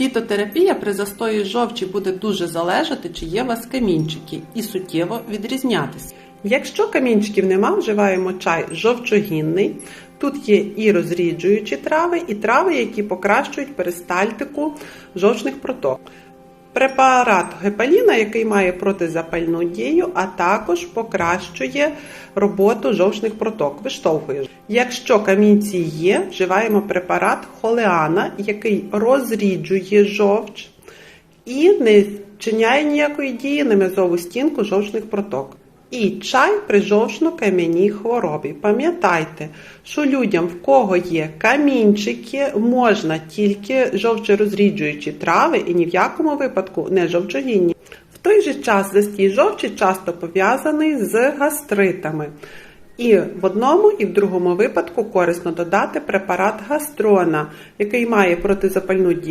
Фітотерапія при застої жовчі буде дуже залежати, чи є у вас камінчики, і суттєво відрізнятися. Якщо камінчиків нема, вживаємо чай жовчогінний. Тут є і розріджуючі трави, і трави, які покращують перистальтику жовчних проток. Препарат гепаліна, який має протизапальну дію, а також покращує роботу жовчних проток, виштовхує. Якщо камінці є, вживаємо препарат холеана, який розріджує жовч і не вчиняє ніякої дії на м'язову стінку жовчних проток. І чай при жовчно-кам'яній хворобі. Пам'ятайте, що людям, в кого є камінчики, можна тільки жовчорозріджуючі трави і ні в якому випадку не жовчогінні. В той же час застій жовчі часто пов'язаний з гастритами. І в одному і в другому випадку корисно додати препарат гастрона, який має протизапальну дію.